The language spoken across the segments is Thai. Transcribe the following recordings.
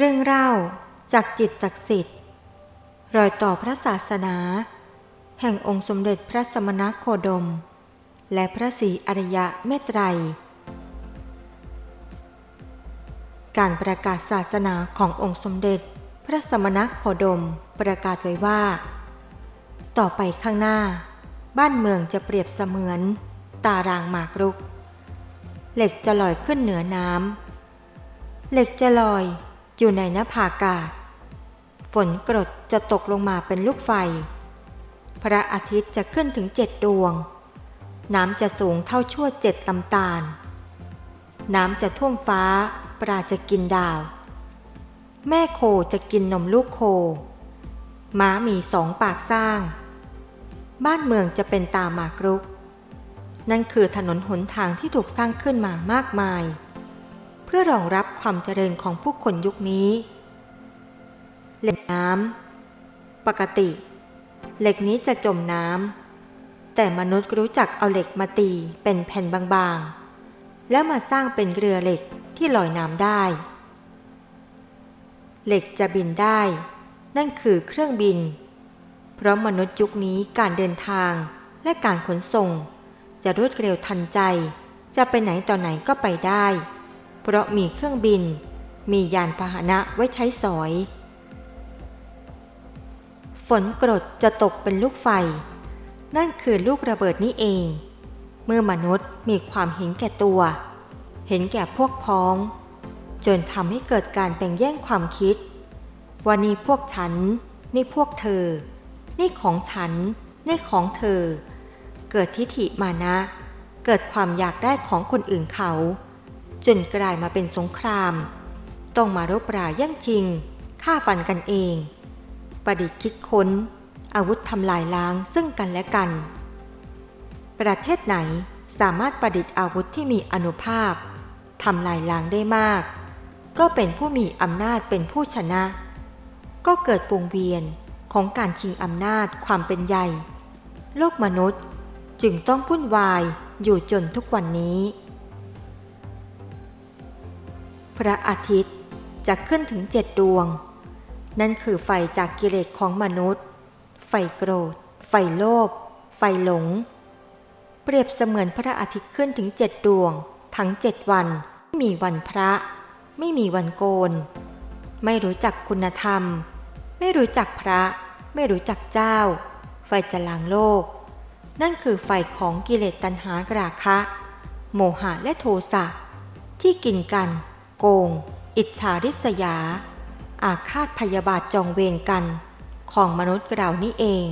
เรื่องเล่าจากจิตศักดิ์สิทธิ์ รอยต่อพระศาสนา แห่งองค์สมเด็จพระสมณโคดม และพระศรีอริยะเมตไตร การประกาศศาสนาขององค์สมเด็จพระสมณโคดมประกาศไว้ว่า ต่อไปข้างหน้า บ้านเมืองจะเปรียบเสมือน ตารางหมากรุก เหล็กจะลอยขึ้นเหนือน้ำเหล็กจะลอย อยู่ในนภาอากาศ ฝนกรดจะตกลงมาเป็นลูกไฟ พระอาทิตย์จะขึ้นถึงเจ็ดดวง น้ำจะสูงเท่าชั่วเจ็ดลำตาล น้ำจะท่วมฟ้า ปลาจะกินดาว แม่โคจะกินนมลูกโค ม้ามีสองปากสร้าง บ้านเมืองจะเป็นตาหมากรุก นั่นคือถนนหนทางที่ถูกสร้างขึ้นมามากมาย เพื่อรองรับความเจริญของผู้คนยุคนี้เหล็กน้ำปกติ เหล็กนี้จะจมน้ำแต่มนุษย์รู้จักเอาเหล็กมาตีเป็นแผ่นบางๆ แล้วมาสร้างเป็นเรือเหล็กที่ลอยน้ำได้ เหล็กจะบินได้ นั่นคือเครื่องบิน เพราะมนุษย์ยุคนี้การเดินทางและการขนส่ง จะรวดเร็วทันใจ จะไปไหนต่อไหนก็ไปได้ เพราะมีเครื่องบิน มียานพาหนะไว้ใช้สอย ฝนกรดจะตกเป็นลูกไฟ นั่นคือลูกระเบิดนี่เอง เมื่อมนุษย์มีความเห็นแก่ตัว เห็นแก่พวกพ้อง จนทำให้เกิดการแบ่งแย่งความคิดว่านี่พวกฉัน นี่พวกเธอ นี่ของฉัน นี่ของเธอ เกิดทิฐิมานะ เกิดความอยากได้ของคนอื่นเขา จนกลายมาเป็นสงคราม ต้องมารบราแย่งชิงฆ่าฟันกันเอง ประดิษฐ์คิดค้น อาวุธทำลายล้างซึ่งกันและกัน ประเทศไหนสามารถประดิษฐ์อาวุธที่มีอนุภาพทำลายล้างได้มาก ก็เป็นผู้มีอำนาจเป็นผู้ชนะ ก็เกิดปวงเวียนของการชิงอำนาจความเป็นใหญ่ โลกมนุษย์จึงต้องพุ่นวายอยู่จนทุกวันนี้ พระอาทิตย์จะขึ้นถึงเจ็ดดวง นั่นคือไฟจากกิเลสของมนุษย์ ไฟโกรธ ไฟโลภ ไฟหลง เปรียบเสมือนพระอาทิตย์ขึ้นถึงเจ็ดดวง ทั้งเจ็ดวัน ไม่มีวันพระ ไม่มีวันโกน ไม่รู้จักคุณธรรม ไม่รู้จักพระ ไม่รู้จักเจ้า ไฟจะล้างโลก นั่นคือไฟของกิเลสตัณหากราคะ โมหะและโทสะที่กินกัน โกง อิจฉาริษยา อาฆาตพยาบาทจองเวรกัน ของมนุษย์เรานี่เอง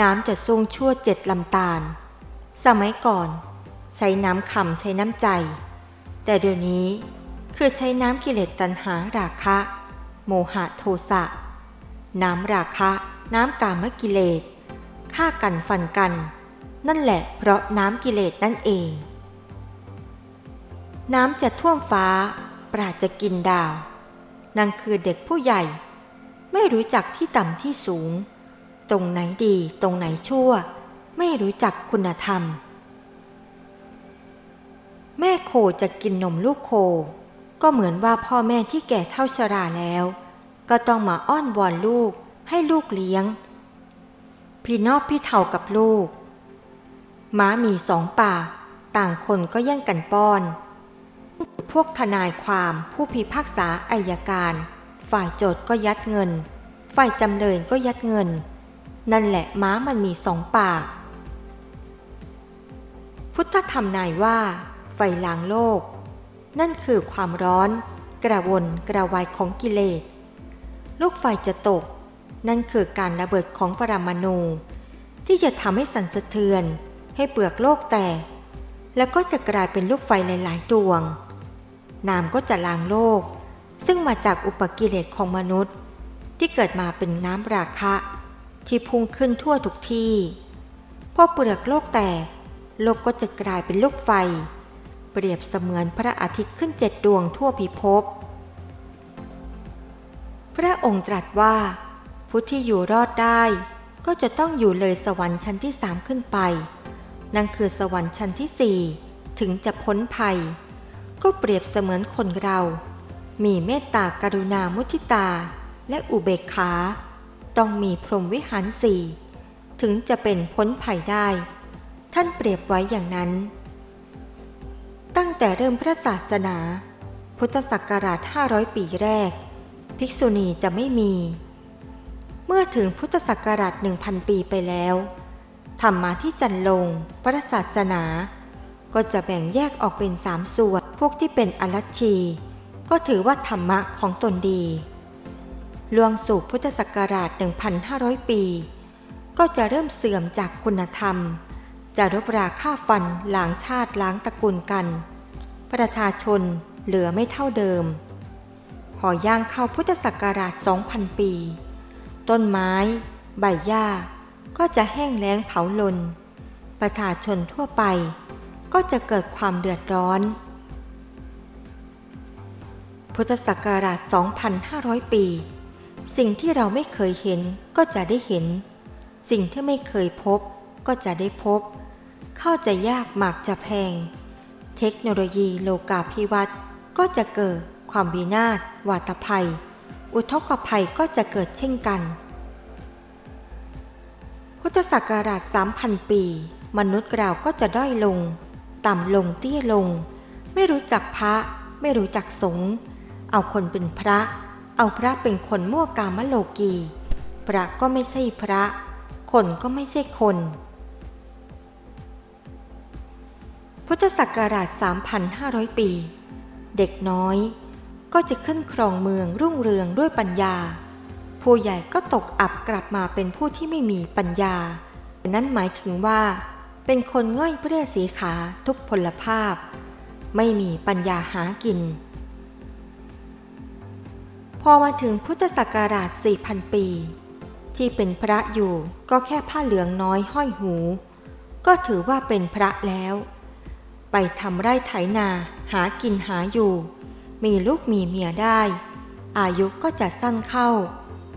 น้ำจะซุ่งชั่วเจ็ดลำตาล สมัยก่อน ใช้น้ำคำใช้น้ำใจ แต่เดี๋ยวนี้คือใช้น้ำกิเลสตัณหาราคะ โมหะโทสะ น้ำราคะ น้ำกามกิเลสฆ่ากันฟันกัน นั่นแหละเพราะน้ำกิเลสนั่นเอง น้ำจะท่วมฟ้า ปราจะกินดาวนั่นคือเด็กผู้ใหญ่ ไม่รู้จักที่ต่ำที่สูง ตรงไหนดีตรงไหนชั่ว ไม่รู้จักคุณธรรม แม่โคจะกินนมลูกโค ก็เหมือนว่าพ่อแม่ที่แก่เท่าชราแล้ว ก็ต้องมาอ้อนวอนลูกให้ลูกเลี้ยง พี่นอกพี่เท่ากับลูก ม้ามีสองปาก ต่างคนก็แย่งกันป้อน พวกทนายความผู้พิพากษาอายการ ฝ่ายโจทย์ก็ยัดเงิน ฝ่ายจำเลยก็ยัดเงิน นั่นแหละม้ามันมีสองปาก พุทธธรรมนายว่า ไฟล้างโลก นั่นคือความร้อน กระวนกระวายของกิเลสลูกไฟจะตก นั่นคือการระเบิดของปรมาณูที่จะทำให้สั่นสะเทือน ให้เปลือกโลกแตกแล้วก็จะกลายเป็นลูกไฟหลาย ๆ ดวง น้ำก็จะล้างโลก ซึ่งมาจากอุปกิเลสของมนุษย์ ที่เกิดมาเป็นน้ำราคะ ที่พุ่งขึ้นทั่วทุกที่พอเปลือกโลกแตก โลกก็จะกลายเป็นลูกไฟ เปรียบเสมือนพระอาทิตย์ขึ้นเจ็ดดวงทั่วพิภพพระองค์ตรัสว่า ผู้ที่อยู่รอดได้ ก็จะต้องอยู่เลยสวรรค์ชั้นที่สามขึ้นไป นั่นคือสวรรค์ชั้นที่สี่ถึงจะพ้นภัย ก็เปรียบเสมือนคนเรา มีเมตตากรุณามุทิตา และอุเบกขา ต้องมีพรหมวิหารสี่ ถึงจะเป็นพ้นภัยได้ ท่านเปรียบไว้อย่างนั้น ตั้งแต่เริ่มพระศาสนา พุทธศักราช 500 ปีแรก ภิกษุณีจะไม่มี เมื่อถึงพุทธศักราช 1,000 ปีไปแล้วธรรมาที่จันลงพระศาสนา ก็จะแบ่งแยกออกเป็นสามส่วน พวกที่เป็นอรัชชี ก็ถือว่าธรรมะของตนดีล่วงสู่พุทธศักราช 1,500 ปี ก็จะเริ่มเสื่อมจากคุณธรรม จะรบราฆ่าฟันล้างชาติล้างตระกูลกัน ประชาชนเหลือไม่เท่าเดิมพอย่างเข้าพุทธศักราช 2,000 ปี ต้นไม้ ใบหญ้า ก็จะแห้งแล้งเผาลน ประชาชนทั่วไป ก็จะเกิดความเดือดร้อน พุทธศักราช 2,500 ปี สิ่งที่เราไม่เคยเห็นก็จะได้เห็น สิ่งที่ไม่เคยพบก็จะได้พบ เข้าใจยากหมากจะแพง เทคโนโลยีโลกาภิวัตน์ก็จะเกิดความวินาศวาตภัย อุทกภัยก็จะเกิดเช่นกัน พุทธศักราช 3,000 ปี มนุษย์เราก็จะด้อยลง ต่ำลงเตี้ยลง ไม่รู้จักพระ ไม่รู้จักสงฆ์เอาคนเป็นพระ เอาพระเป็นคนมั่วกามโลกี พระก็ไม่ใช่พระ คนก็ไม่ใช่คน พุทธศักราช 3,500 ปี เด็กน้อยก็จะขึ้นครองเมืองรุ่งเรืองด้วยปัญญา ผู้ใหญ่ก็ตกอับกลับมาเป็นผู้ที่ไม่มีปัญญา นั่นหมายถึงว่า เป็นคนง่อยเปรี้ยสีขาทุกพลภาพ ไม่มีปัญญาหากิน พอมาถึงพุทธศักราช 4,000 ปี ที่เป็นพระอยู่ก็แค่ผ้าเหลืองน้อยห้อยหู ก็ถือว่าเป็นพระแล้ว ไปทำไร่ไถนาหากินหาอยู่ มีลูกมีเมียได้ อายุก็จะสั้นเข้า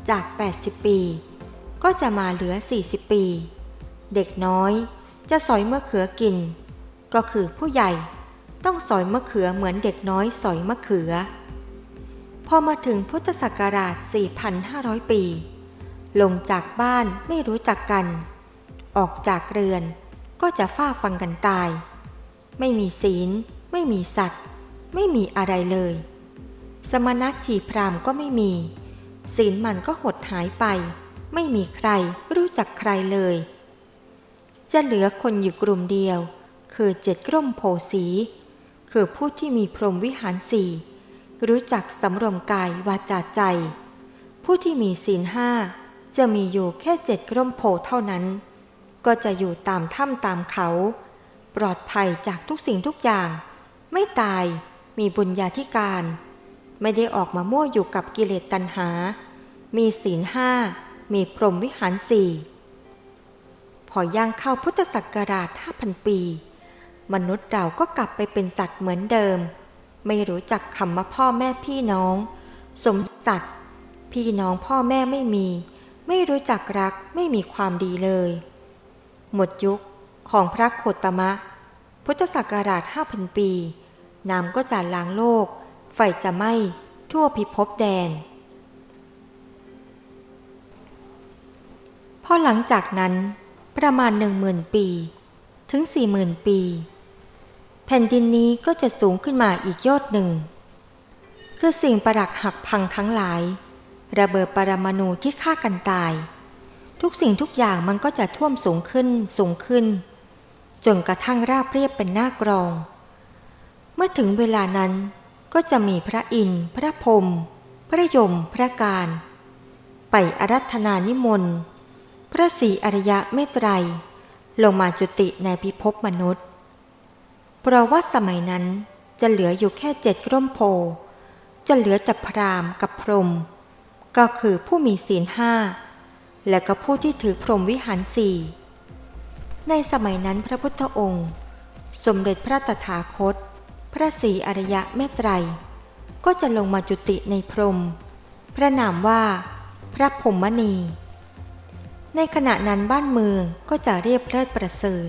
จาก 80 ปี ก็จะมาเหลือ 40 ปี เด็กน้อย จะสอยมะเขือกิน ก็คือผู้ใหญ่ต้องสอยมะเขือเหมือนเด็กน้อยสอยมะเขือ พอมาถึงพุทธศักราช 4,500 ปี ลงจากบ้านไม่รู้จักกัน ออกจากเรือนก็จะฟ้าฟังกันตาย ไม่มีศีล ไม่มีสัตว์ ไม่มีอะไรเลย สมณะชีพรามก็ไม่มี ศีลมันก็หดหายไป ไม่มีใครรู้จักใครเลย จะเหลือคนอยู่กลุ่มเดียว คือเจ็ดกร่มโพสี คือผู้ที่มีพรหมวิหารสี่รู้จักสำรวมกายวาจาใจ ผู้ที่มีศีลห้าจะมีอยู่แค่เจ็ดกร่มโพเท่านั้น ก็จะอยู่ตามถ้ำตามเขา ปลอดภัยจากทุกสิ่งทุกอย่าง ไม่ตายมีบุญญาธิการ ไม่ได้ออกมามั่วอยู่กับกิเลสตัณหา มีศีลห้ามีพรหมวิหารสี่ พอย่างเข้าพุทธศักราช 5,000 ปี มนุษย์เราก็กลับไปเป็นสัตว์เหมือนเดิม ไม่รู้จักคำว่าพ่อแม่พี่น้อง สมสัตว์ พี่น้องพ่อแม่ไม่มี ไม่รู้จักรักไม่มีความดีเลย หมดยุคของพระโคตมะ พุทธศักราช 5,000 ปี น้ำก็จะล้างโลก ไฟจะไหม้ทั่วพิภพแดนพอหลังจากนั้น ประมาณหนึ่งหมื่นปี ถึงสี่หมื่นปี แผ่นดินนี้ก็จะสูงขึ้นมาอีกยอดหนึ่ง คือสิ่งประหลักหักพังทั้งหลาย ระเบิดปรมาณูที่ฆ่ากันตาย ทุกสิ่งทุกอย่างมันก็จะท่วมสูงขึ้นสูงขึ้น จนกระทั่งราบเรียบเป็นหน้ากรอง เมื่อถึงเวลานั้นก็จะมีพระอินทร์พระพรหมพระยมพระการ ไปอารัธนานิมนต์ พระศรีอริยะเมตไตรยลงมาจุติในพิภพมนุษย์ เพราะว่าสมัยนั้นจะเหลืออยู่แค่เจ็ดร่มโพ จะเหลือแต่พรามกับพรหมก็คือผู้มีศีลห้า และก็ผู้ที่ถือพรหมวิหารสี่ในสมัยนั้นพระพุทธองค์ สมเด็จพระตถาคต พระศรีอริยะเมตไตรยก็จะลงมาจุติในพรหมพระนามว่า พระพรหมณี ในขณะนั้นบ้านเมืองก็จะเรียบเลิศประเสริฐ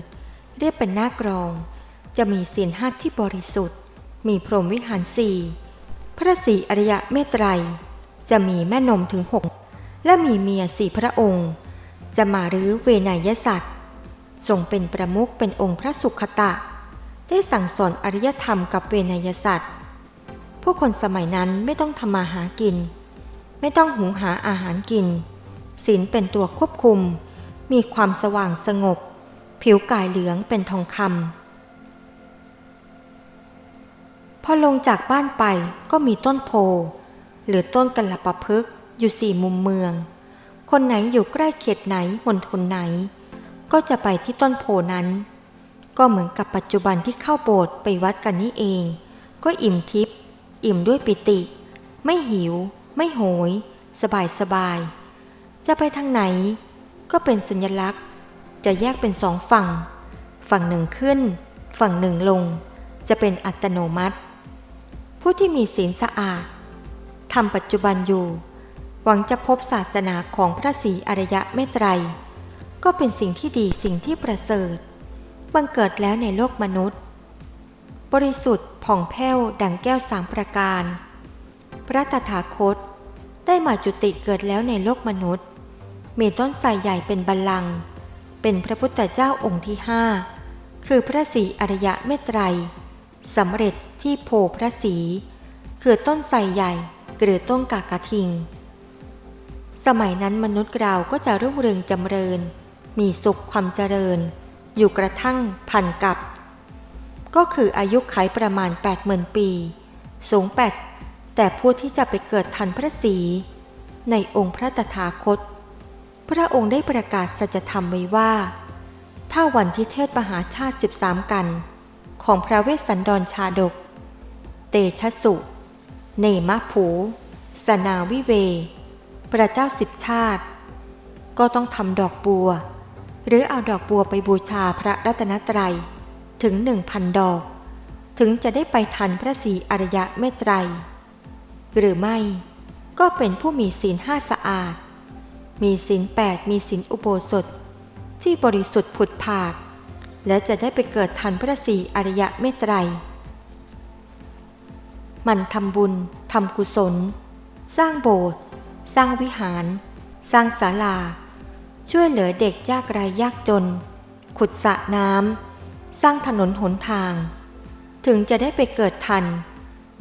เรียบเป็นหน้ากรอง จะมีศีลห้าที่บริสุทธิ์ มีพรหมวิหารสี่พระศรีอริยะเมตไตรยจะมีแม่นมถึงหกและมีเมียสี่พระองค์ จะมารื้อเวนยสัตว์ทรงเป็นประมุขเป็นองค์พระสุขตะ ได้สั่งสอนอริยธรรมกับเวนยสัตว์ผู้คนสมัยนั้นไม่ต้องทำมาหากิน ไม่ต้องหุงหาอาหารกิน ศีลเป็นตัวควบคุม มีความสว่างสงบ ผิวกายเหลืองเป็นทองคำพอลงจากบ้านไปก็มีต้นโพ หรือต้นกัลปะพฤกษ์อยู่สี่มุมเมือง คนไหนอยู่ใกล้เขตไหนมณฑลไหน ก็จะไปที่ต้นโพนั้น ก็เหมือนกับปัจจุบันที่เข้าโบสถ์ไปวัดกันนี่เอง ก็อิ่มทิพย์อิ่มด้วยปิติ ไม่หิว ไม่โหย สบายสบาย จะไปทางไหน ก็เป็นสัญลักษณ์ จะแยกเป็นสองฝั่ง ฝั่งหนึ่งขึ้น ฝั่งหนึ่งลง จะเป็นอัตโนมัติ ผู้ที่มีศีลสะอาดทำปัจจุบันอยู่ หวังจะพบศาสนาของพระศรีอริยะเมตไตร ก็เป็นสิ่งที่ดีสิ่งที่ประเสริฐ บังเกิดแล้วในโลกมนุษย์ บริสุทธิ์ผ่องแผ้วดังแก้วสามประการ พระตถาคตได้มาจุติเกิดแล้วในโลกมนุษย์ มีต้นไทรใหญ่เป็นบัลลังก์เป็นพระพุทธเจ้าองค์ที่ห้าคือพระศรีอริยะเมตไตรยสำเร็จที่โพพระศรีคือต้นไทรใหญ่หรือต้นกากะทิง สมัยนั้นมนุษย์เราก็จะรุ่งเรืองจำเริญ มีสุขความเจริญ อยู่กระทั่งพันกับ ก็คืออายุไขประมาณ 80,000 ปี สูง 8 แต่ผู้ที่จะไปเกิดทันพระศรีในองค์พระตถาคต พระองค์ได้ประกาศสัจธรรมไว้ว่า ถ้าวันที่เทศมหาชาติ 13 กัน ของพระเวสสันดรชาดก เตชะสุ เนมะผูสนาวิเว พระเจ้าสิบชาติ ก็ต้องทำดอกบัว หรือเอาดอกบัวไปบูชาพระรัตนตรัยถึงหนึ่งพันดอก ถึงจะได้ไปทันพระศรีอริยะเมตไตรยหรือไม่ก็เป็นผู้มีศีลห้าสะอาด มีศีลแปดมีศีลอุโบสถ ที่บริสุทธิ์ผุดผาดและจะได้ไปเกิดทันพระศรีอริยะเมตไตร มันทำบุญทำกุศล สร้างโบสถ์สร้างวิหาร สร้างศาลา ช่วยเหลือเด็กยากไร้ยากจน ขุดสระน้ำสร้างถนนหนทาง ถึงจะได้ไปเกิดทัน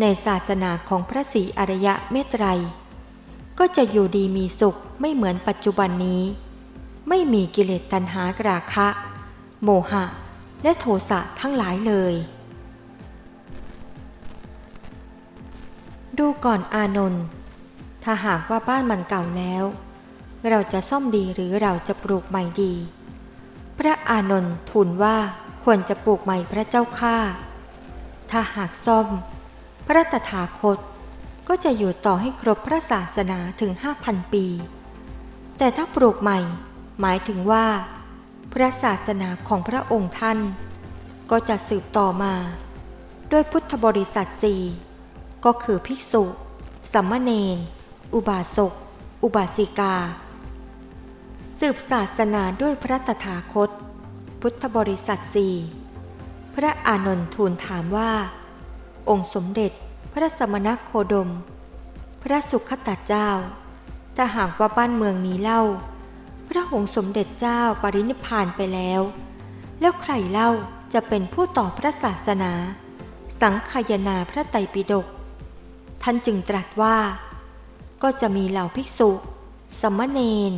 ในศาสนาของพระศรีอริยะเมตไตร ก็จะอยู่ดีมีสุขไม่เหมือนปัจจุบันนี้ ไม่มีกิเลสตัณหากราคะ โมหะ และโทสะทั้งหลายเลย ดูก่อนอานนท์ถ้าหากว่าบ้านมันเก่าแล้ว เราจะซ่อมดีหรือเราจะปลูกใหม่ดี พระอานนท์ทูลว่าควรจะปลูกใหม่พระเจ้าข้าถ้าหากซ่อม พระตถาคต ก็จะอยู่ต่อให้ครบพระศาสนาถึงห้าพันปี แต่ถ้าปลูกใหม่ หมายถึงว่า พระศาสนาของพระองค์ท่าน ก็จะสืบต่อมาด้วยพุทธบริษัทสี่ก็คือภิกษุสัมมเนนอุบาสก อุบาสิกา สืบศาสนาด้วยพระตถาคต พุทธบริษัทสี่พระอานนท์ทูลถามว่า องค์สมเด็จ ระสมณโคดม พระสุขตัดเจ้า ถ้าหากว่าบ้านเมืองนี้เล่า พระองค์สมเด็จเจ้าปรินิพานไปแล้ว แล้วใครเล่าจะเป็นผู้ต่อพระศาสนา สังคายนาพระไตรปิฎกท่านจึงตรัสว่า ก็จะมีเหล่าภิกษุ สมณเณร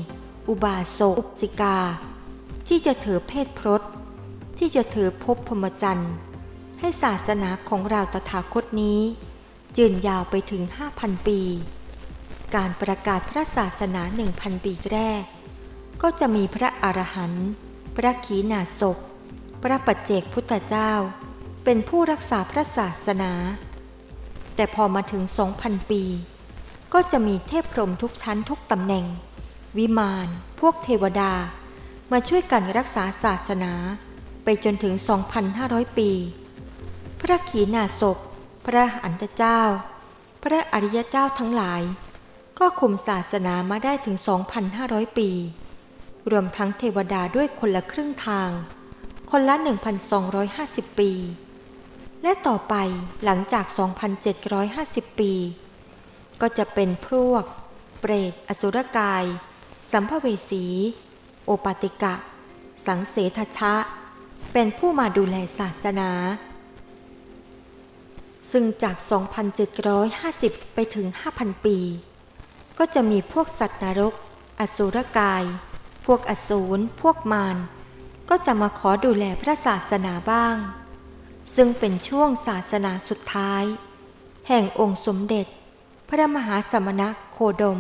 อุบาสกอุสิกา ที่จะถือเพศพรตที่จะถือภพพรหมจรรย์ให้ศาสนาของเราตถาคตนี้ ยืนยาวไปถึง 5,000 ปี การประกาศพระศาสนา 1,000 ปีแรก ก็จะมีพระอรหันต์พระขีณาสพ พระปัจเจกพุทธเจ้า เป็นผู้รักษาพระศาสนา แต่พอมาถึง 2,000 ปี ก็จะมีเทพพรหมทุกชั้นทุกตำแหน่ง วิมานพวกเทวดา มาช่วยกันรักษาศาสนาไปจนถึง 2,500 ปี พระขีณาสพ พระอันตเจ้า พระอริยเจ้าทั้งหลาย ก็คุมศาสนามาได้ถึง 2,500 ปี รวมทั้งเทวดาด้วยคนละครึ่งทาง คนละ 1,250 ปี และต่อไปหลังจาก 2,750 ปี ก็จะเป็นพวก เปรต อสุรกาย สัมภเวสี โอปติกะ สังเสทชะ เป็นผู้มาดูแลศาสนา ซึ่งจาก 2,750 ไปถึง 5,000 ปี ก็จะมีพวกสัตว์นรก อสูรกาย พวกอสูร พวกมาร ก็จะมาขอดูแลพระศาสนาบ้าง ซึ่งเป็นช่วงศาสนาสุดท้าย แห่งองค์สมเด็จ พระมหาสมณโคดม